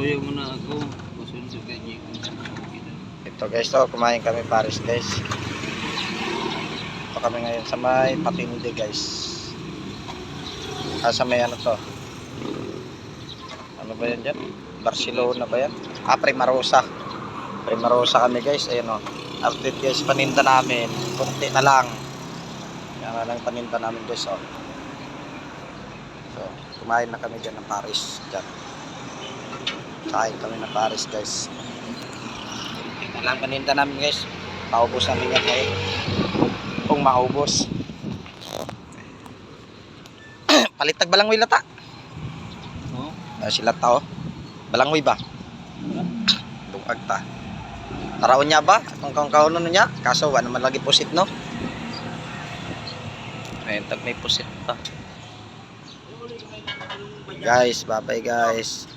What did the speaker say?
Toyo muna ako. Masundo kay Jiko. Ito guys, to, kumain kami Paris guys. Ito kami ngayon sa may Patindi guys. Ah, sa may ano to? Ano ba yan dyan? Barcelona ba yan? Ah, Primarosa. Primarosa kami guys. Ayun o. Update guys, paninda namin. Kunti na lang. Yan na lang paninda namin guys. Oh. So, kumain na kami dyan ng Paris. Dyan. Kain kami ng Paris guys. Lang paninda namin guys. Paubos namin yan ngayon. Kung maubos. Palitag balanghoy lata. Oh, Ah, sila tao. Balanghoy ba? Dungag ta. Taraon niya ba? Kung kung kauno niya, kaso wala naman lagi pusit no. Ayun, tag may pusit pa. Guys, bye bye guys.